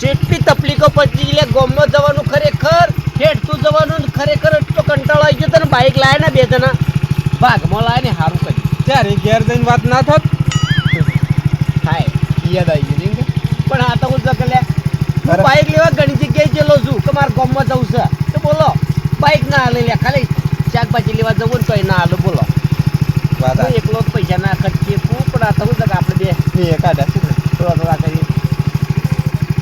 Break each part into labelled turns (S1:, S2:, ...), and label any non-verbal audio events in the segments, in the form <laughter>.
S1: જેટલી તકલીફો ગામમાં જવાનું ખરેખર હેઠતું જવાનું ખરેખર એટલો કંટાળો આવી ગયો તને બાઇક લાયા ને બે જણા. ભાગમાં લાયા ને સારું કર્યું.
S2: ત્યારે ઘેર જઈને વાત ના થોત?
S1: થાય
S2: યાદ આવી ગયું
S1: પણ આ તો હું જગલ્યા લે હું. બાઇક લેવા ઘણી જગ્યાએ ગયેલો છું કે મારા ગામમાં જવું છે? તો બોલો બાઇક ના હાલે લે ખાલી શાકભાજી લેવા જવું ને તો ના હાલો બોલો. એકલો પૈસા ના ખર્ચીએ હું પણ આ તો કે આપણે બે.
S2: એકાદા
S1: થોડા થોડા કરીએ.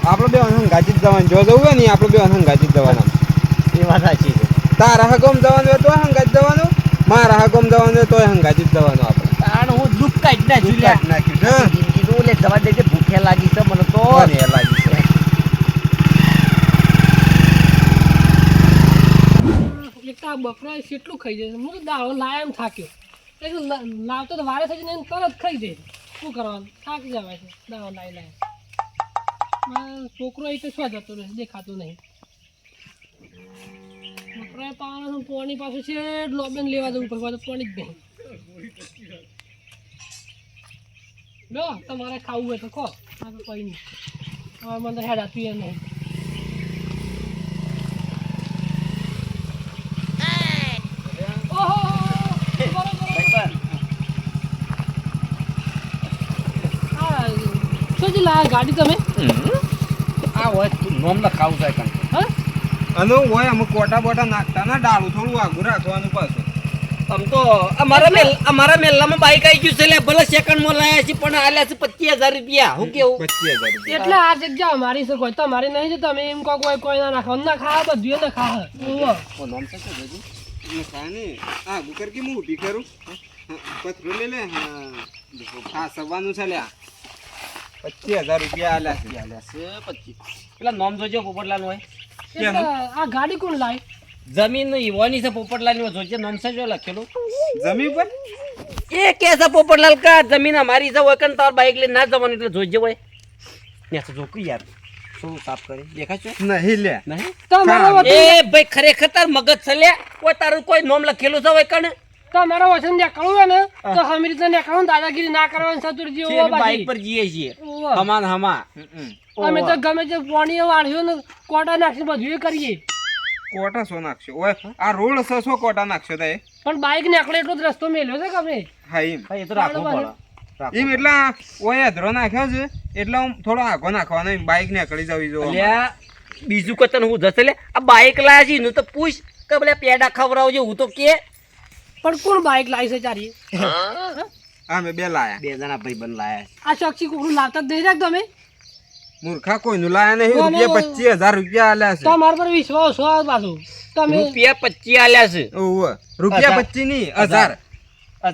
S2: આપણે બે હંગાજી જવાનું. જો જવું હોય ને આપણે બે હંગાજી જવાના.
S1: એ વાત સાચી છે.
S2: તારા હગમ જવાનું હોય તોય હંગાજ જવાનું? મારા હગમ જવાનું હોય તોય હંગાજી જવાનું આપણે.
S1: કારણ હું દુઃખ કાઢી નાખ્યું
S2: નાખ્યું
S1: જવા દેજે ભૂખે લાગી છે મને તો
S2: લાગી
S3: એક બકરા કેટલું ખાઈ જાય હું તો દાવો લાય એમ થાક્યો. એટલે લાવતો તો વારે થઈ જાય તરત ખાઈ જાય. શું કરવાનું? થાકી જવાય છે. દાવો લાય લાય. છોકરો એ શું જતો રહે? દેખાતો નહીં. બકરા પાણી પોણી પાસે છે લોબેન લેવા જવું પડે. તો પોણી જ નહીં. લો, તમારે ખાવું હોય તો ખો. આ તો કોઈ નહીં. હવે મને હેડ આપીએ નહીં ઓહો બરોબર આ શું ગાડી તમે?
S1: આ હોય નોમ ના ખાવું થાય કાંઈ.
S3: હા?
S2: અને હોય અમુક કોટા બોટા નાખતા ના ડાળું થોડું આગું રાખવાનું પાછું.
S1: આમ તો અમારા મેલ અમારા મેલ્લામાં બાઈક આવી ગયું છે લે ભલે સેકન્ડમાં લાયા છે પણ આલ્યા છે પચીસ હજાર રૂપિયા. હું કેવું?
S2: પચીસ હજાર રૂપિયા.
S3: એટલે આ જગ્યા અમારી છે કોઈ તમારી નહીં છે તમે એમ કહો કોઈ કોઈ ના નાખો. ના ખા બધું ના ખા ઓહો.
S1: છે શું જોજો?
S2: ને કાને આગું કર કે હું ઊભી કરું? પથરું લે લે હા. હા સવાનું છે લ્યા. પચીસ હજાર રૂપિયા આલ્યા છે.
S1: આલ્યા છે પચીસ. પેલા નોમ જોજો પોપટલાલ હોય.
S3: એટલે આ ગાડી કોણ લાય?
S1: જમીન ઈવાની છે પોપટલાલની જોજે નોમ છે જો લખેલું.
S2: જમીન પર?
S1: એ કે છે પોપટલાલ કા જમીન અમારી છે હોય કન તાર બાઈક લઈને ના જવાનું એટલે જોજે હોય. ને તો જોકરી યાર. શું સાફ કરી? દેખાય છે?
S2: નહીં લે.
S1: નહીં.
S3: વતન
S1: એ ભાઈ ખરેખર તાર મગજ છે લે કોઈ તારું કોઈ નોમ લખેલું છે હોય કણ
S3: તમારા વચન નીકળવું હોય ને તો હમી રીતે નીકળવું દાદાગીરી ના કરવાની સતુરજી ઓવા
S1: બાઈક પર જઈએ છીએ. હમાન હમા.
S3: અમે તો ગમે તે પાણી વાળ્યું ને કોટા નાખી બધું એ કરીએ.
S2: કોટા સો નાખશો? ઓય આ રોડ છે સો કોટા નાખશો તાય.
S3: પણ બાઈક નીકળે એટલો જ રસ્તો મેલ્યો છે કમે
S2: હા એમ.
S1: એ તો રાખવું પડે.
S2: એમ એટલે ઓય અધરો નાખ્યો છે એટલે હું થોડો આગો નાખવાનો એમ બાઈક નીકળી જવી જો
S1: અલ્યા બીજું કતન હું જશે લે? આ બાઈક લાયા છે એનું તો પૂછ. કે ભલે પેડા ખવડાવજે હું તો કે
S3: પણ કોણ બાઈક લાવી છે ચારી?
S2: અમે બે લાયા.
S1: બે જણા ભાઈ બન લાયા
S3: આ ચોકસી કુકડું લાવતા જ નહીં રાખતો અમે
S2: મૂર્ખા કોઈનું લાયા નહીં. રૂપિયા પચીસ હજાર રૂપિયા આલ્યા છે.
S3: તમારા પર વિશ્વાસ હોય પાછું? તમે
S1: રૂપિયા પચીસ આલ્યા છે.
S2: ઓવે. રૂપિયા. પચીસ નહીં હજાર.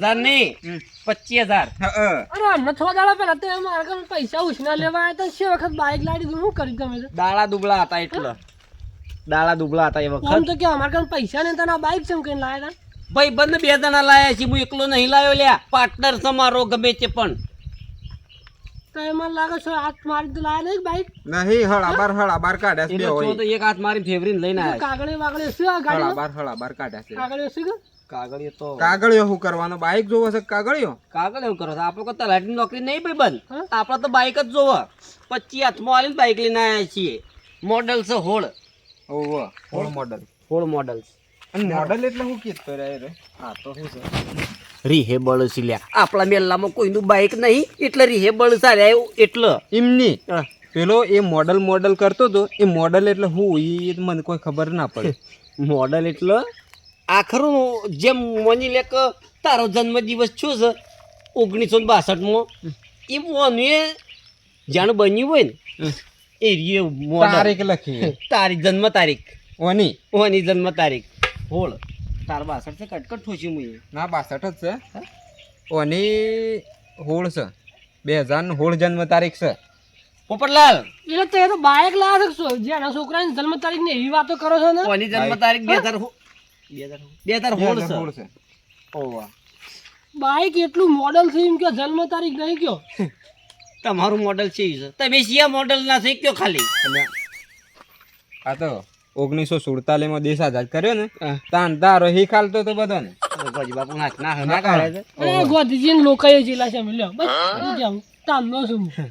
S1: હજાર નહીં. પચીસ હજાર.
S3: અરે અમને છ દાડા પેલા તો મારા ઘરે પૈસા ઉછના લેવા આવ્યા હતા છે વખત બાઈક લાડી દઉં શું કરી તમે? તો?
S1: દાળા દુબળા હતા એટલે. દાળા દુબળા હતા એ
S3: આમ તો કે અમારા ઘરે પૈસા ને તને બાઈક છે કઈ લાયા હતા?
S1: ભાઈ બંધ બે જણા લાયા છે હું એકલો નહીં લાયો લ્યા. પાર્ટનર તમારો ગમે તે પણ.
S3: તો એમાં લાગે છે હાથ મારી તો લાયા નહીં બાઈક
S2: નહીં હળાબાર હળાબાર કાઢ્યા છે હોય.
S1: તો એક હાથ મારી ફેવરીને લઈને આવ્યા
S3: કાગળે વાગળે શું આ ગાડી
S2: હળાબાર હળાબાર કાઢ્યા છે.
S3: કાગળે શું કે?
S1: કાગળિયો તો
S2: કાગળિયો શું કરવાનો? બાઈક જોવો છે કાગળિયો?
S1: કાગળ એવું કરો છો આપણે કોઈ તલાટી નોકરી નહીં ભાઈ બંધ. આપણે તો બાઈક જ જોવો. પચી હાથમાં આવીને બાઈક લઈને આવ્યા છીએ. મોડલ છે હોળ.
S2: હોળ મોડલ
S1: હોળ મોડલ
S2: મોડલ એટલે હું કીધતો રે રે.
S1: હા તો શું છે. રિહેબળ છે લ્યા. આપણા મેલ્લામાં કોઈનું બાઈક નહીં એટલે રિહેબળ એવું એટલે
S2: એમની. પેલો એ મોડલ મોડલ કરતો હતો એ મોડલ એટલે હું એ મને કોઈ ખબર ના પડે. <laughs>
S1: મોડલ એટલે આખરું જેમ મોની લે કે તારો જન્મદિવસ છો છે ઓગણીસો બાસઠમાં એ મોનું એ જાણ બન્યું હોય ને એ
S2: તારીખ લખી.
S1: તારી જન્મ તારીખ.
S2: ઓની.
S1: ઓની જન્મ તારીખ. હોળ. તાર બાસઠ છે કટકટ ઠોસી મુએ
S2: ના બાસઠ જ છે. ઓની હોળ છે. બે હજાર હોળ જન્મ તારીખ છે.
S1: પોપટલાલ!
S3: એટલે તે તો બાઈક લાયા છે? જેના છોકરાની જન્મ તારીખ ને એવી વાતો કરો છો ને?
S1: ઓની જન્મ તારીખ બે હજાર બે હજાર હો- બે હજાર
S2: બે
S1: હોળ
S2: હજાર હોળ
S1: છે. ઓવા
S3: બાઈક એટલું મોડલ છે એમ કે જન્મ તારીખ નહીં કયો?
S1: તમારું મોડલ છે તમે સિયા મોડલ ના થઈ કયો ખાલી?
S2: આ તો ઓગણીસો સુડતાલીસમાં દેશ આઝાદ કર્યો ને તાન તારો હી ખાલતો તો બધો ને
S1: ગોજી બાપુ હાથ ના ના કાઢે છે.
S3: અરે ને લોકોએ જેલા છે મિલ્યો બસ જાઉં તામનો છું હું.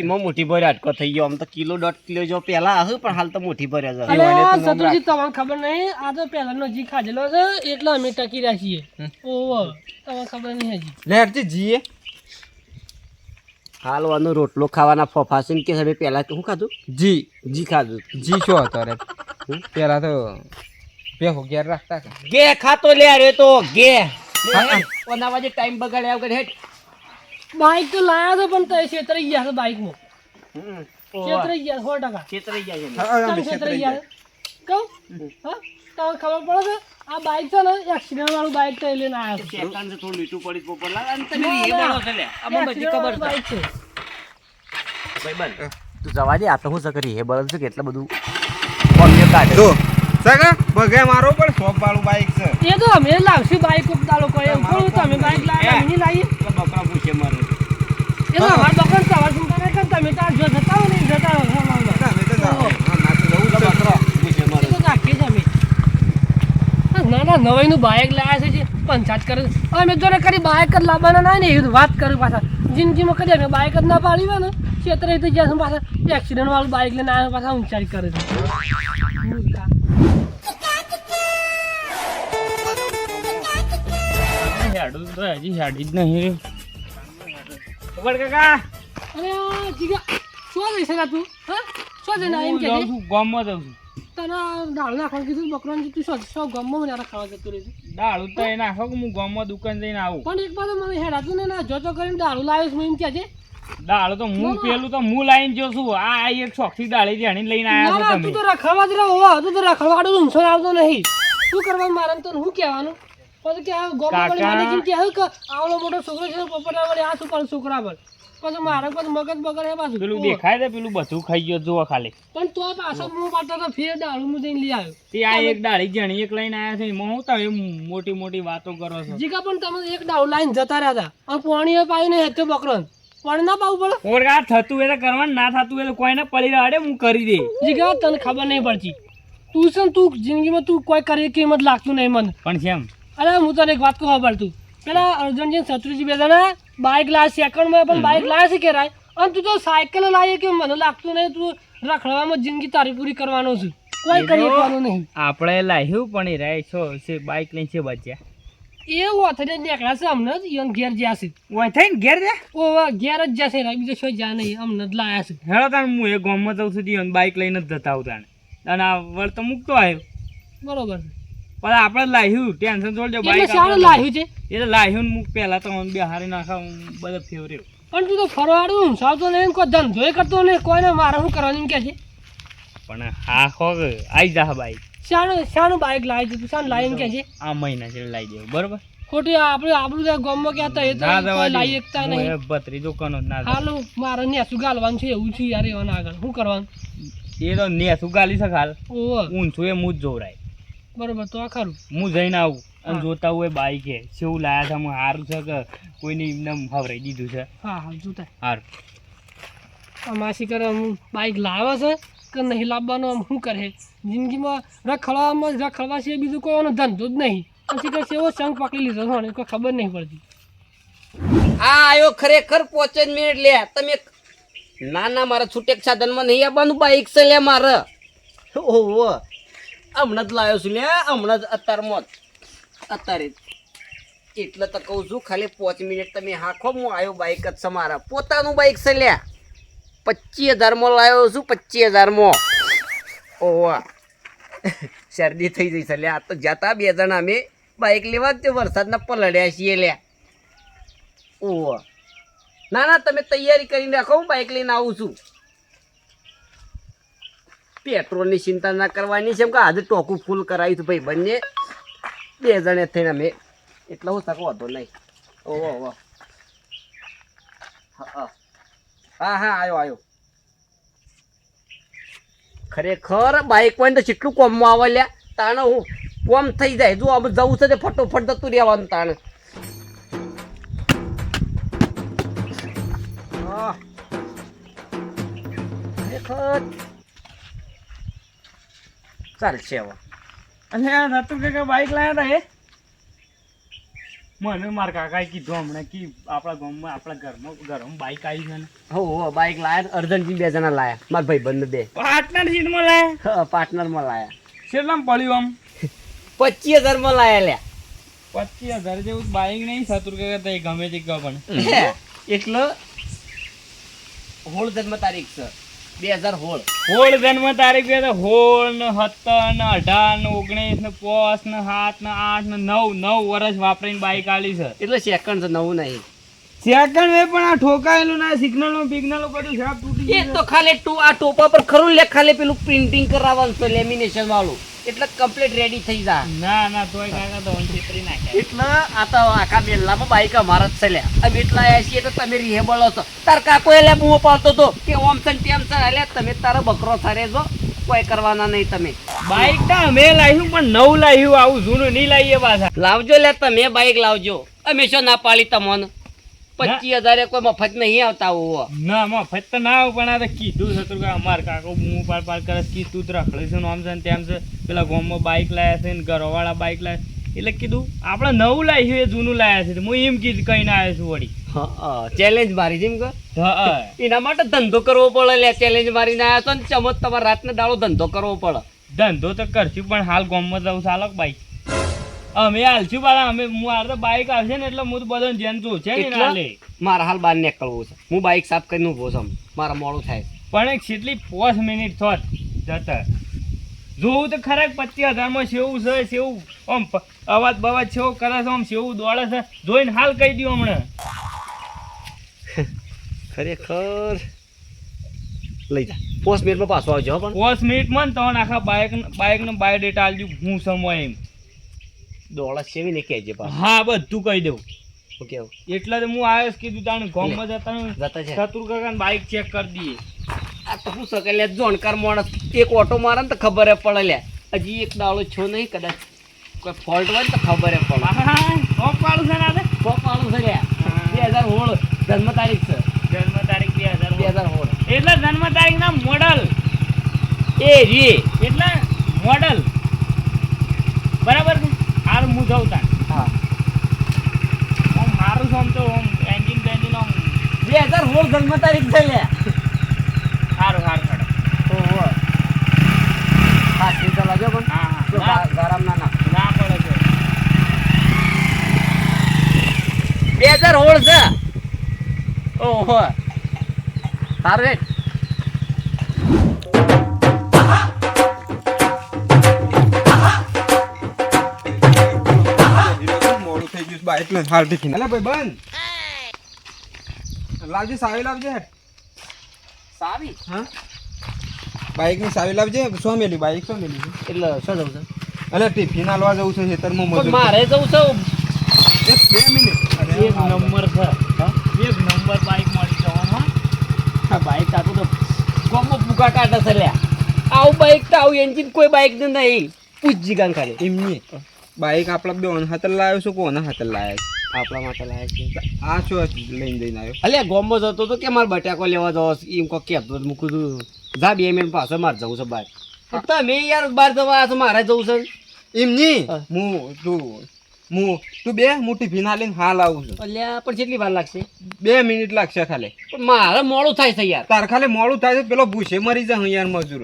S1: એમાં મોટી ભરે અટકો થઈ ગયો આમ તો કિલો દોઢ કિલો જો પેલા હશે પણ હાલ તો મોટી ભરે છે.
S3: અરે આ તમને ખબર નહીં આ તો પહેલાનો જી ખાધેલો છે એટલે અમે ટકી રહ્યા છીએ ઓહો તમને ખબર નહીં હજી.
S2: જીએ.
S1: હાલ વાનો રોટલો ખાવાના ફફાસીન કે હવે પહેલાં શું ખાધું?
S2: જી.
S1: જી ખાધું.
S2: જી શું હતો અરે પેલા તો બેહો ઘેર રાખતા કે
S1: ગે ખાતો લે અરે તો ગે. ઓના વાજે ટાઈમ બગાડ્યા વગર હેઠ.
S3: બાઈક તો લાયા તો પણ તો છેતરાઈ ગયા છે બાઈકમાં.
S1: હમ.
S3: છેતરાઈ ગયા સો ટકા.
S1: છેતરાઈ જાય છે?
S3: છેતરાઈ ગયા? કહું? હા? તમને ખબર પડે છે? આ બાઇક છે ને એક્સિડન્ટ વાળું બાઈક તો એ લઈને આવ્યા છે
S1: થોડું લીટું પડી પોપર લાગે. અને તમે એ બોલો છે લે આમાં બધી ખબર
S3: વાળું
S1: છે.
S3: બાઈક છે
S1: ભાઈ બન તું જવા દે આ તો હું સકરી હે બળદ છે કે એટલું બધું કોમ્યો કાઢે.
S2: જો સગા બગે મારો પણ શોપ વાળું બાઈક છે.
S3: એ તો અમે લાવશું બાઈક ઉપદાલો કોઈ એમ થોડું તમે બાઈક લાવ્યા અમે નહીં લાવીએ?
S1: બકરા પૂછે મારે.
S3: એ તો અમારા બકરા સવાર નહીં કરતા તમે તાર જો જતા હો ને જતા.
S2: અમે તો. હા, ના તો જવું જ
S1: એટલે
S2: છે.
S1: બકરા પૂછે
S3: એ
S1: મારે
S3: તો રાખીએ જ અમે હા, ના ના નવાઈનું બાઈક લાવ્યા છે જે પંચાયત કરે છે. હવે મેં જોને કરી બાઇક જ લાવવાના ના ને એવી વાત કરું પાછા જિંદગીમાં કદી અમે બાઇક જ ના પાડી ને ક્ષેત્રે તો જ્યાં પાછા એક્સિડન્ટ વાળું બાઈક લઈને આવ્યા પાછા ઊંચાઈ કરે છે.
S4: હેડું તો હજી હેડી જ નહીં કાકા?
S3: અરે જીગા શું જઈશ તું? હા? શું જઈને
S4: ગામમાં જાઉં છું.
S3: તને દાળ નાખવાનું કીધું બકરાને તું શું શું ગમમાં મને ખાવા જતું રહેતું
S4: દાળું તો એ નાખો કે હું ગામમાં દુકાન જઈને આવું?
S3: પણ એક બાજુ મને હેડાતું ને ના જોતો કરીને દારૂ લાવ્યો છું એમ કહે છે
S4: દાળ તો હું પેલું તો હું લાઈન જો છું. આ આ એક શોખથી દાળી જાણી લઈને આવ્યા
S3: ના
S4: છો
S3: તું તો રખડવા જ રહ્યો તું તો રખડવાડું ઊંચો આવતો નહીં. શું કરવાનું મારે તો શું કહેવાનું? પછી કે આ કહે કે આવડો મોટો છોકરો છે પપ્પા આ શું છોકરા પર? પછી મારે પછી મગજ બગડે પાછું.
S4: પેલું દેખાય છે પેલું બધું ખાઈ ગયો જોવા ખાલી.
S3: પણ તો પાછો હું પાડતો તો ફેર દાળું હું જઈને લઈ આવ્યો.
S4: તે આ એક દાળી જણી એક લઈને આવ્યા છે એમાં હું તમે મોટી મોટી વાતો કરો છો.
S3: જીગા પણ તમે એક દાળ લાઈન જતા રહ્યા હતા. અને પાણી પાયું નહીં હેઠે બકરો પણ ના પાવું પડે.
S4: ઓરગા થતું એ તો કરવાનું ના થતું એ તો કોઈને પડી રહ્યા હું કરી દે.
S3: જીગા તને ખબર નહીં પડતી. તું છે ને તું જિંદગીમાં તું કોઈ કરી કિંમત લાગતું નહીં મને.
S4: પણ કેમ
S3: અરે હું તને એક વાત કહું પડતું પેલા અર્જુનજી શત્રુજી બે જણા બાઇક લાવે સેકન્ડમાં પણ બાઇક લાવે છે કે અને તું તો સાયકલ લાવી કે મને લાગતું નહીં તું રખડવામાં જિંદગી તારી પૂરી કરવાનો છું. કોઈ કરી શકવાનું નહીં.
S4: આપણે લાવ્યું પણ એ રહે છો છે બાઇક લઈને છે બચ્યા.
S3: એવું અથડે નીકળ્યા છે હમણાં જ ઈવન ઘેર જ્યાં છે.
S4: ઓય થઈને ઘેર જા.
S3: ઓ ઘેર જ જશે રાય બીજો શું જ્યાં નહીં અમને જ લાયા છે.
S4: હેડો તાણ હું એ ગામમાં જઉં છું જીવન બાઇક લઈને જ જતા આવતા અને આ વળ તો મૂકતો આવ્યો.
S3: બરોબર છે.
S4: પણ આપણે લાવ્યું ટેન્શન છોડજો
S3: એટલે
S4: બાઇક
S3: સારું લાવ્યું છે?
S4: એ તો લાવ્યું ને મૂક પહેલા તો મને બે હારી નાખા હું બધા ફેવરેટ
S3: પણ તું તો ફરવાડું ઊંઘાવતો નહીં કોઈ ધંધો કરતો નહીં કોઈને મારે શું કરવાનું કે છે?
S4: પણ હા ખો આવી જા બાઇક
S3: શાનું શાનું બાઈક લાવી દીધું તું શાનું લાવી કે છે?
S4: આ મહિના છે લાવી દેવું બરોબર?
S3: ખોટી આપણે આપણું ત્યાં ગામમાં ક્યાં તો એ તો
S4: ના
S3: લાવી એકતા નહીં.
S4: બત્રી દુકાનો ના
S3: હાલો મારે નેસું ગાલવાનું છે એવું છે યાર એવાના આગળ. શું કરવાનું?
S4: એ તો નેસું ગાલી
S3: શકાલ
S4: ઊંચું એ મૂજ જ જોવરાય.
S3: બરોબર તો આ ખરું.
S4: હું જઈને આવું અને જોતા હોય બાઈક હે શું લાયા છે હું સારું છે કે કોઈને એમને હવરાઈ દીધું છે?
S3: હા હા જોતા.
S4: હારું.
S3: આ માસી કરે આમ બાઈક લાવે છે કે નહીં લાવવાનું આમ શું કરે? જિંદગીમાં રખડવામાં રખડવા છે બીજું કોઈ એનો ધંધો જ નહીં. પછી કે એવો શંખ પકડી લીધો છે ને કોઈ ખબર નહીં પડતી.
S1: આ આયો ખરેખર પોચ જ મિનિટ લે. તમે ના ના મારા છૂટેક સાધનમાં નહીં આવવાનું? બાઈક છે લે મારે. ઓહો હમણાં જ લાવ્યો છું લે, હમણાં જ અત્યારમાં અત્યારે. એટલે તો કહું છું, ખાલી પાંચ મિનિટ તમે હાંખો હું આવ્યો બાઇક જ છે મારા. પોતાનું બાઇક છે લ્યા પચીસ હજારમાં લાવ્યો છું પચીસ હજારમાં. ઓવા <laughs> શરદી થઈ જઈ છે લે, આ તો જતા બે જણા અમે બાઈક લેવા જ વરસાદના પલડ્યા છીએ લ્યા ઓવા ના ના, તમે તૈયારી કરીને રાખો હું બાઇક લઈને આવું છું. પેટ્રોલની ચિંતા ના કરવાની છે. એમ કે આજે ટોકું ફૂલ કરાવ્યું હતું ભાઈ બંને. બે જણે થઈને અમે. એટલો હું શકો હતો નહીં. ઓહો ઓહો. હા હા. હા આવ્યો આવ્યો ખરેખર બાઇક હોય તો કેટલું કોમમાં આવે લ્યા. તાણે હું કોમ થઈ જાય. જો આમ જવું છે તે ફટોફટ જતું રહેવાનું તાણે. ખરેખર ચાલશે હવે
S4: અને નતું કે બાઈક લાયા હતા એ? મને મારા કાકાએ કીધું હમણાં કે આપણા ગામમાં આપણા ઘરમાં ઘરમાં બાઈક આવી છે
S1: હો હો બાઈક લાયા અર્જનથી બે જણા લાયા. મારા ભાઈ બંધ બે
S4: પાર્ટનરમાં લાયા
S1: પાર્ટનરમાં લાયા.
S4: કેટલામ પડ્યું આમ?
S1: પચીસ હજારમાં લાયા લ્યા.
S4: પચીસ હજાર જેવું બાઈક નહીં સતુર કે તે ગમે તે પણ
S1: એટલો હોળ જન્મ તારીખ છે. બે હજાર હોળ
S4: હોળ જન્મ તારીખ બે હોળ ને સત્તર ને અઢાર ને ઓગણીસ ને પાંચ ને સાત ને આઠ ને નવ. નવ વર્ષ વાપરીને બાઈક આલી છે.
S1: એટલે સેકન્ડ છે નવું નહીં.
S4: સેકન્ડ વે પણ આ ઠોકાયેલું ના સિગ્નલો બિગ્નલો બધું સાફ તૂટી
S1: એ તો ખાલી આ ટોપા પર ખરું લે ખાલી પેલું પ્રિન્ટિંગ કરાવવાનું છે લેમિનેશન વાળું. એટલે કમ્પ્લીટ રેડી થઈ જાય
S4: ના ના તોય કાકા તો છેતરી નાખ્યા
S1: એટલે આ તો આખા બેલ્લામાં બાઈક અમારા જ છે લ્યા. અમે એટલા આવ્યા છીએ તો તમે રિહેબલ છો. તાર કાકો એટલે બૂમો પાડતો તો કે ઓમ છે ને તેમ છે. એટલે તમે તારો બકરો થરે જો કોઈ કરવાના નહીં તમે.
S4: બાઈક તો અમે લાવ્યું પણ નવું લાવ્યું આવું જૂનું નહીં લાવીએ પાછા.
S1: લાવજો લે તમે બાઈક લાવજો. અમે શું ના પાડી તમને? પચીસ હજાર કોઈ મફત નહીં આવતા હોવો.
S4: ના મફત તો ના આવું પણ આ કીધું છે કે અમાર કાકો હું પાડ પાડ કરે કીધું તો રખડે છે આમ છે ને તેમ છે. પેલા ગામમાં બાઇક લાયા છે ને ઘરવાળા બાઈક લાયા એટલે કીધું આપણે નવું લાવ્યું એ જૂનું લાયા છે. હું એમ કીધું કહીને આવ્યો છું વળી.
S1: ચેલેન્જ મારી જેમ કે? એના માટે ધંધો કરવો પડે લે ચેલેન્જ મારીને આવ્યા તો ને ચમત તમારે રાતને દાડો ધંધો કરવો પડે.
S4: ધંધો તો કરશું પણ હાલ ગામમાં જવું ચાલો બાઈક અમે હાલશું બાળા અમે મારે તો બાઈક આવશે ને એટલે હું તો બધો ધ્યાન જોઉં છે ને હાલે
S1: મારા હાલ બહાર નીકળવું છે. હું બાઈક સાફ કરીને ઊભો છું મારા મોડું થાય
S4: પણ એક છેટલી પાંચ મિનિટ થોત જતા જોવું તો ખરાક પચીસ હજારમાં સેવું છે સેવું આમ અવાજ બવાજ સેવો કરે છે આમ સેવું દોડે છે. જોઈને હાલ કહી દઉં હમણાં. <laughs>
S1: ખરેખર. લઈ જા. પોસ્ટ મિનિટમાં પાછો આવજો પણ.
S4: પાંચ મિનિટમાં ને તમને આખા બાઇક બાઇકનો બાયોડેટા આલજો હું સમય એમ.
S1: દોડા કેવી લે કહેજે
S4: હા બધું કહી દઉં.
S1: ઓકે
S4: એટલે તો હું આવ્યો કીધું તાણે ગામમાં જતા
S1: જતા છે.
S4: શત્રુ કાકા બાઇક ચેક કરી દઈએ.
S1: આ તો શું શકે લે જોણકાર માણસ. એક ઓટો મારે ને તો ખબર પડે લે. હજી એક દાળો છો નહીં કદાચ કોઈ ફોલ્ટ હોય ને તો ખબર પડે.
S4: હા શોખ પાડું છે ને
S1: કોક? પાડું છે બે હજાર સોળ જન્મ તારીખ છે.
S4: જન્મ તારીખ બે હજાર
S1: બે હજાર સોળ.
S4: એટલે જન્મ તારીખ ના મોડલ
S1: એ રી.
S4: એટલે મોડલ બરાબર હાર હું જઉં તાણ.
S1: હા.
S4: આમ મારું છે આમ તો આમ એન્જિન બેન્જિન આમ
S1: બે હજાર સોળ જન્મ તારીખ છે લે.
S4: સારું સારું સારું
S1: ઓહો હા સીધા લાગ્યો પણ.
S4: હા
S1: ગરમ ના, ના.
S4: ના પડે છે.
S1: બે હજાર સોળ છે. ઓહો સારું હેડ
S2: એટલે હાલ ટિફિન. અલે ભાઈ બંધ. લાવજે સાવી લાવજે. સાવી?
S1: સારી
S2: હા. બાઈકની સાવી લાવજે સો મેલી બાઈક સો મેલી
S1: એટલે સો જવું છે?
S2: અલે ટિફિન આલવા જવું છે ખેતરમાં મજૂર.
S1: મારે જવું છે
S2: એક બે મિનિટ.
S4: એક નંબર છે. એક નંબર બાઈક મળી જવાનો
S1: આ બાઈક આટલું તો ગમો ભૂકા કાઢે છે લ્યા. આવું બાઈક તો આવું એન્જિન કોઈ બાઈક ને નહીં પૂછજી ગાન
S2: એમની બાઈક આપણા બે હાથે લાવ્યો છું કોના હાથે લાવ્યા
S1: આપણા માટે લાયા છે.
S2: આ શું લઈને જઈને આવ્યો.
S1: અલે ગોમ્બો જતો તો કે મારે બટાકો લેવા જવો એમ કોઈ કહેતો મૂકું છું. જા બે મિનિટ પાસે મારે જવું છે બહાર. તમે યાર બહાર જવા છો મારે જવું છે?
S2: એમની
S1: નહીં
S2: હું. તું હું તું બે હું ટિફિન હાલીને હાલ આવું છું.
S1: અલ્યા પણ કેટલી વાર લાગશે?
S2: બે મિનિટ લાગશે ખાલી.
S1: પણ મારે મોડું થાય છે યાર.
S2: તાર ખાલી મોડું થાય છે પેલો ભૂસે મરી જાય યાર મજૂર.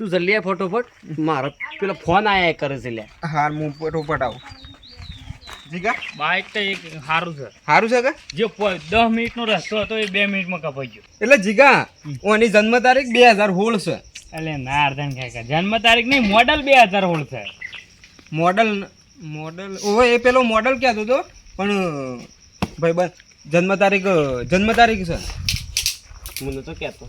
S1: તું જલ્દી આ ફટોફટ. મારો પેલો ફોન આયા કરે છે લે.
S2: હાર હું ફટોફટ આવું. જીગા?
S4: બાઇક તો એક સારું છે.
S2: સારું છે કે?
S4: જે દસ મિનિટનો રસ્તો હતો એ બે મિનિટમાં કપાઈ ગયો.
S2: એટલે જીગા ઓની જન્મ તારીખ બે હજાર હોળ છે.
S4: એટલે ના અર્ધન કાકા જન્મ તારીખ નહીં મોડલ બે હજાર હોળ છે.
S2: મોડલ મોડલ ઓવે એ પેલો મોડલ કહેતો હતો પણ ભાઈ બસ જન્મ તારીખ જન્મ તારીખ છે.
S1: મને તો કહેતો.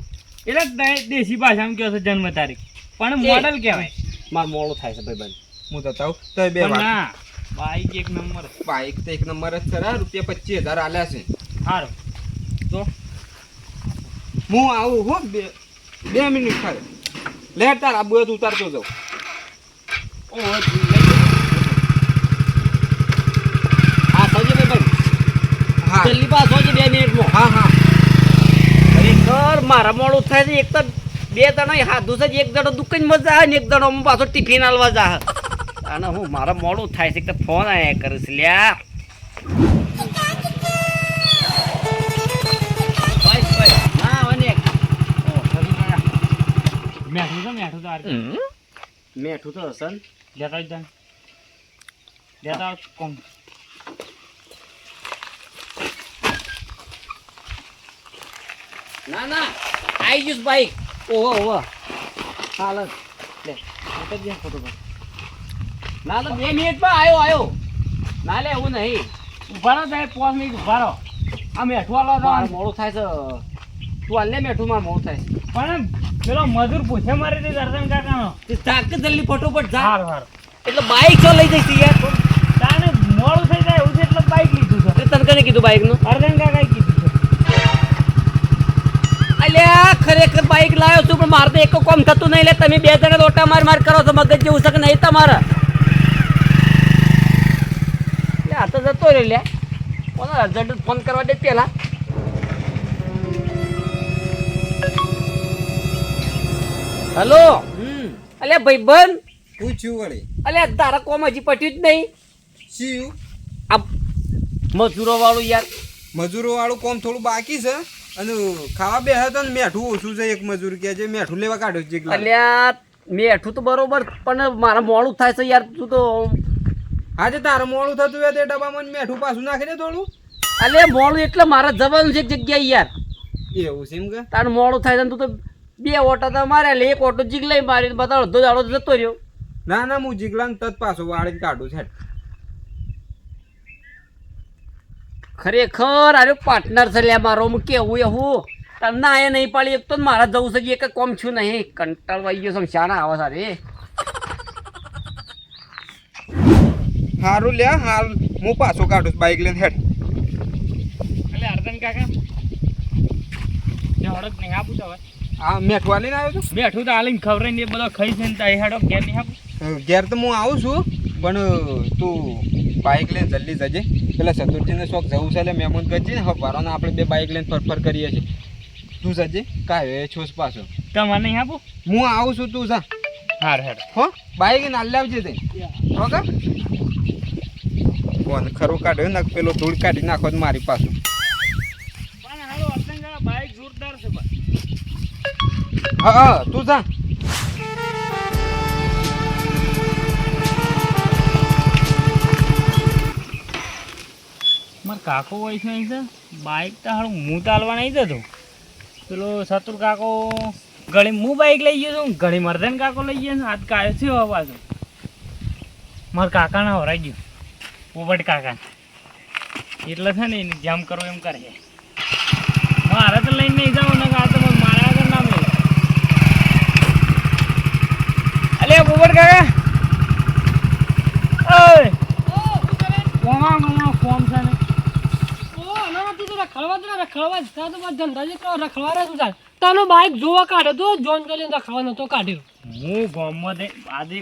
S4: એટલે દેશી ભાષામાં કહો છો જન્મ તારીખ. પણ મોડલ કહેવાય.
S1: માર મોડું થાય છે ભાઈ બંધ
S2: હું જતા તો બે
S4: ના બાઈક એક નંબર
S2: બાઈક તો એક નંબર જ ખરા રૂપિયા પચીસ હજાર આલ્યા છે.
S4: સારું તો?
S2: હું આવું હો બે બે મિનિટ થાય. લે તાર આ હોય ઉતારતો જાઉં.
S1: ઓહો, હા સમજો ભાઈ બંધ
S2: હા.
S1: જલ્દી પાસ બે મિનિટમાં.
S2: હા હા.
S1: ખરેખર મારા મોડું થાય છે એક તો બે જણા હાથું છે એક જણો દુકાનમાં જા ને એક જણો પાછો ટિફિન આલવા જા અને હું મારા મોડું થાય છે કે ફોન આયા કરીશ લ્યા.
S4: મેઠું છે મેઠું તો આ
S1: મેઠું તો હશે
S4: લેતા આવ લેતા
S1: ના ના આઈ જઈશ બાઈક ઓહો ઓવા હાલ. લે આ તો જે ફોટો પર. ના તો બે મિનિટમાં આવ્યો આવ્યો ના લે એવું નહીં.
S4: ઉભારો થાય પાંચ મિનિટ ઉભારો આ મેઠું આલો તો
S1: મોડું થાય છે. તું હાલ લે મેઠું મારે મોડું થાય.
S4: પણ પેલો મજૂર પૂછે મારે તે દર્શન કાકાનો.
S1: તે તાક જલ્દી ફટોફટ જા.
S4: હાર હાર.
S1: એટલે બાઈક ચો લઈ જઈશ યાર?
S4: તાને મોડું થઈ જાય એવું છે એટલે બાઈક લીધું છે.
S1: તે તને કને કીધું બાઈકનું?
S4: અર્જન કાકાએ
S1: ખરેખર બાઈક લાવ્યો છું પણ મારે તો એક કોમ થતું નહીં લે. તમે બે જણા ઓટા માર માર કરો છો મગજ જેવું શકે નહીં તમારે? આ તો જતો રહ્યો લે. કોને અર્જન્ટ ફોન કરવા દે પેલા? હલો?
S2: ભાઈ
S1: બન ભાઈબંધ?
S2: પૂછ્યું વળી.
S1: અલ્યા તારા કોમ હજી પટ્યું જ નહીં.
S2: શિવ
S1: આ મજૂરો વાળું યાર.
S2: મજૂરો વાળું કોમ થોડું બાકી છે? અને ખાવા બે હતા ને મેઠું ઓછું છે એક મજૂર કે છે મેઠું લેવા કાઢ્યો છે.
S1: અલ્યા મેઠું તો બરોબર પણ મારા મોડું થાય છે યાર તું તો
S2: આજે તારે મોડું થતું હોય તે ડબ્બામાં મેઠું પાછું નાખી દે થોડું.
S1: અલે મોડું એટલે મારા જવાનું છે એક જગ્યાએ યાર.
S2: એવું છે એમ કે?
S1: તારે મોડું થાય છે તું તો બે ઓટો તો મારે લે એક ઓટો જીગ લઈ મારી બધા અડધો દાડો જતો રહ્યો.
S2: ના ના હું જીગલાને તત પાછો વાળીને કાઢું છે
S1: ખરેખર અરે પાર્ટનર છે લે મારો હું કેવું એ હું? તમને આયા નહીં પાડી એક તો મારા જવું છે એક કોમ છું નહીં. કંટાળવાઈ ગયો છે શાના આવે સારે.
S2: હારું લે હાલ. હું પાછો કાઢું બાઈક લઈને હેડ.
S4: એટલે અર્જન કાકા હળદ નહીં આપું તો હવે.
S2: આ મેઠવા લઈને આવ્યો છું?
S4: બેઠું તો હાલીને ખબર એ બધો ખાઈ છે ને તો હેડો ઘેર નહીં આપું.
S2: ઘેર તો હું આવું છું. પણ તું બાઈક લઈને જલ્દી જજે. પેલા ચતુર્થીનો શોખ જવું છે એટલે મહેમાન કરજે ને હવે આપણે બે બાઈક લઈને ફરફર કરીએ છીએ. તું જજે કાંઈ છોસ પાછો.
S4: તમારે નહીં આપું
S2: હું આવું છું તું જા.
S4: હાર હેડ
S2: હો બાઈક હાલ લાવજે તે. ઓકે કોણ ખરું કાઢ્યો ને પેલો ધૂળ કાઢી નાખો મારી પાછું. હા તું જા.
S4: મારા કાકો હોય છે અહીં છે બાઈક તો હારું હું ચાલવા નહીં જતો. પેલો શત્રુ કાકો ઘણી હું બાઇક લઈ ગયો છું ઘણી મર્દન કાકો લઈ ગયો હાથ કાયો છે હવે પાછો મારા કાકાના હરાઈ ગયું. પોપટ કાકા. એટલે છે ને એને જેમ કરો એમ કરે મારે તો લઈને નહીં જાઉં ને આ તો મારા આગળ ના મળે. અલે પોપટ કાકા. ઓય. કોમા છે ને.
S3: ના તું તો રખડવા જ ને રખડવા જ. તાર તો બસ ધંધા જે કરો રખડવા રહે તાર તારો બાઈક જોવા કાઢ્યો તો જોન કરીને રખડવા નતો કાઢ્યો.
S4: હું ગામમાં તે આજે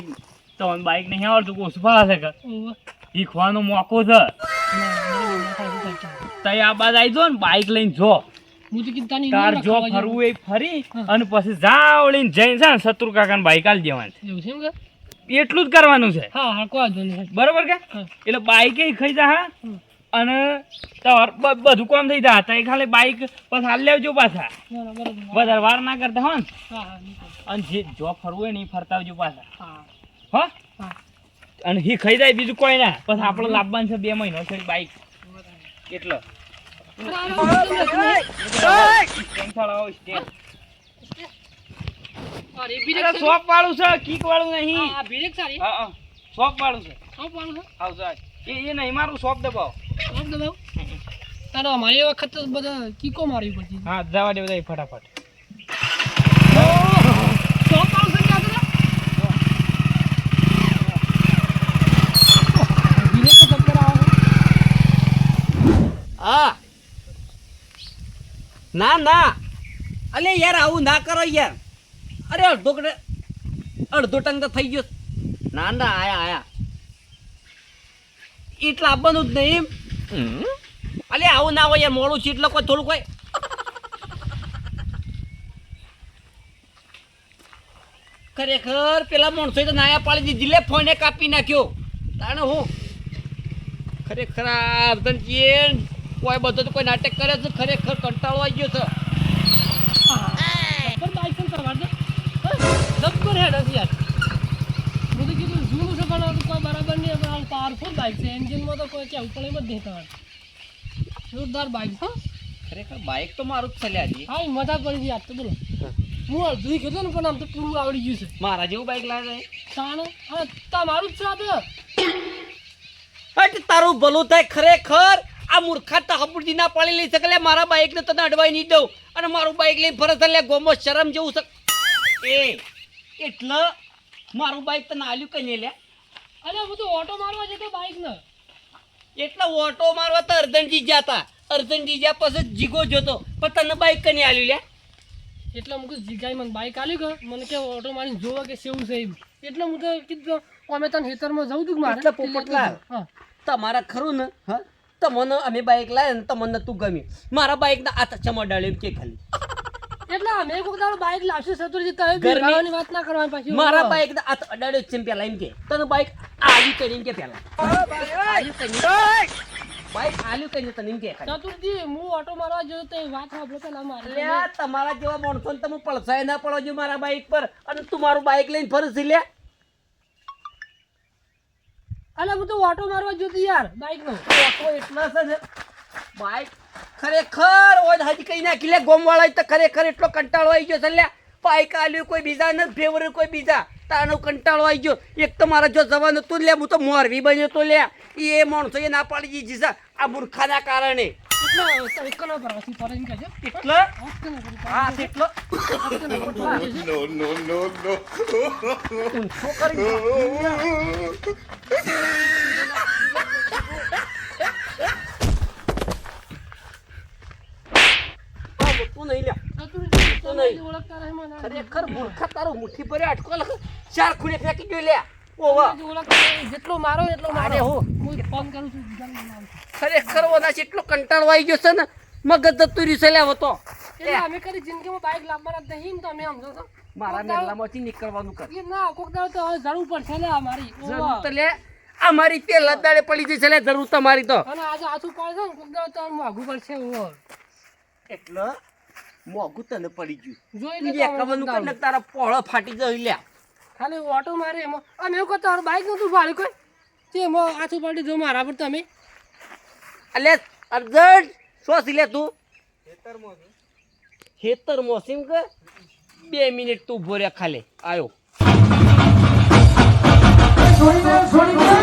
S4: તમને બાઈક નહીં આવડતું ઓછું ફાવે છે કે?
S3: ઓવે.
S4: શીખવાનો મોકો છે. તઈ આ બાદ આવી જો ને બાઈક લઈને જો.
S3: હું તો કીધું તાની
S4: તાર જો ફરવું એ ફરી અને પછી જાવડીને જઈને છે ને શત્રુ કાકાને બાઈક આલી દેવાની.
S3: જેવું છે એમ કે?
S4: એટલું જ કરવાનું છે.
S3: હા હા કોઈ
S4: બરોબર કે? એટલે બાઈક ખાઈ જા હા. અને બધું કામ થઈ જાય. તઈ ખાલી બાઈક પછી હાલ લેવજો પાછા. વધારે વાર ના કરતા હો. અને જે જો ફરવું હોય ને એ ફરતા આવજો પાછા.
S3: હા.
S4: અને હી ખાઈ જાય બીજું કોઈ ના. પછી આપણે લાભવાન છે બે મહિનો છે બાઈક કેટલો? શોપ વાળું છે કીક વાળું નહીં. શોપ વાળું છે.
S3: હા વાળું છે
S4: આવજો એ એ નહીં મારું શોપ દબાવો.
S3: શોપ દબાવો? તારો અમારી વખત તો બધા કીકો મારવી પડતી
S4: હા જવા દે બધા ફટાફટ.
S3: તો. તો ચક્કર આવે
S1: હા. ના ના. અલે યાર આવું ના કરો યાર. અરે અડધો અડધો ટંગ તો થઈ ગયો. ના ના આયા આયા. એટલે લાવવાનું જ નહીં અલે આવું ના હોય યાર મોડું છે એટલે કોઈ થોડું કોઈ ખરેખર પેલા માણસોએ તો નાયા પાડી દીધી. લે ફોને કાપી નાખ્યો. તાણે હું? ખરેખર આ અર્ધનજીએ કોઈ બધો તો કોઈ નાટક કરે છે? ખરેખર કંટાળો આવી ગયો છે
S3: પણ બાઈક પણ કરવા દે જબ્બર હેડ હશે યાર હું તો કીધું જૂનું છે પણ હવે કોઈ બરાબર નહીં પણ બાઈક છે. એન્જિનમાં તો કોઈ ક્યાં પણ એમ જ નહીં તમારે જોરદાર બાઈક હા.
S1: ખરેખર બાઇક તો મારું જ છે
S3: હા મજા પડી ગઈ આજ તો બોલો. હું. અડધું કીધું ને પણ આમ તો પૂરું આવડી ગયું છે.
S1: મારા જેવું બાઇક લાવે
S3: તાણે? હા તમારું જ છે આ તો.
S1: હટ તારું ભલું થાય ખરેખર. આ મૂર્ખા તો હપુરજી ના પાડી લઈ શકે મારા મારા બાઇકને તને અડવાઈ નહીં દઉં. અને મારું બાઇક લઈ ફરજ એટલે ગોમો શરમ જેવું છે. એ એટલે મારું બાઇક તને આલ્યું કઈ લે
S3: અરે હું તો ઓટો મારવા જતો બાઇક ને
S1: એટલે ઓટો મારવા તો અર્જનજી ગયા હતા અર્જનજી ગયા પછી જીગો જતો. પણ તને બાઇક કઈ આલ્યું લે
S3: એટલે હું જીગાઈ મને બાઇક આલ્યું કે મને કે ઓટો મારીને જોવા કે સેવું છે એમ. એટલે હું તો કીધું અમે તને ખેતરમાં જવું તું મારે?
S1: એટલે
S3: પોપટલા
S1: તમારા ખરું ને? હા? તમને અમે બાઇક લાવ્યા ને તમને તું ગમ્યું. મારા બાઇકના આ ચમડાળ્યો કે ખાલી.
S3: એટલે અમે કોક તારો બાઈક લાવશે સતુરજી તમે ગરમીની વાત ના કરવાની પાછી.
S1: મારા બાઈક હાથ અડાડ્યો છે પેલા એમ કે. તને બાઈક આલ્યું કરીને કે પેલા. બાઈક આલ્યું કઈ તને એમ કે.
S3: ચતુરજી હું ઓટો મારવા જોયો તો વાત સાંભળો પેલા મારે.
S1: લે તમારા જેવા માણસો ને તમે પળસાય ના પડો છો મારા બાઈક પર. અને તું મારું બાઈક લઈને ફરસ લે.
S3: અલે હું તો ઓટો મારવા જોતી તો યાર બાઈક નો.
S1: ઓટો એટલા છે ને બાઇક ખરેખર ઓય હજી કઈ નાખી લે ગોમવાળા તો ખરેખર એટલો કંટાળો આવી ગયો છે લે બાઇક આલ્યું કોઈ બીજા નથી ફેવર કોઈ બીજા. તાનો કંટાળો આવી ગયો. એક તો મારા જો જવાનું તું લે હું તો મોરવી બન્યો તો લે એ માણસો એ ના પાડી દીધી છે આ મૂર્ખાના કારણે.
S3: એટલે <laughs> એક કનો પર હસી પર એમ કહેજો
S1: એટલે
S3: હસ કનો પર
S1: હા એટલો
S5: no, no, no, no.
S1: ઊંચો કરી આ તું નહીં લે. નહીં.
S3: મને
S1: ખરેખર મૂર્ખા તારો મુઠ્ઠી ભરે અટકો ચાર ખૂણે ફેંકી ગયો લે. ઓવા.
S3: તમે જે ઓળખતા રહે, જેટલો મારો એટલો મારો
S1: હો.
S3: ફોન કરું છું બીજાને નામ છે.
S1: ખરેખર ઓના જેટલો કંટાળો આવી ગયો છે ને મગજ જતું રહ્યું છે લે હવે તો.
S3: એટલે અમે કરી જિંદગીમાં બાઈક લાવવાના નહીં ને તમે સમજો છો.
S1: મારા મેલામાંથી નીકળવાનું કર.
S3: ના કોક દાડો તો જરૂર પડશે ને અમારી
S1: જરૂર તો લે. પડી જશે લે જરૂર તમારી તો.
S3: અને આજે આછું પડશે ને કોક દાડો તો મોંઘું પડશે
S1: એટલે મોઘું તને પડી ગયું.
S3: જોઈ
S1: લે કમનું કને તારા પોળો ફાટી જઈ લે
S3: ખાલી ઓટો મારે એમાં. અને એવું કહો તારું બાઈક નતું ફાળ્યું કોઈ? તે મો આછું પાડી જો મારા પર તમે.
S1: અલે અર્જન્ટ સોસી લે તું?
S2: ખેતરમાં
S1: ખેતરમાં સીમ કે બે મિનિટ તું ભોર્યા ખાલે. આવ્યો છોડી છોડી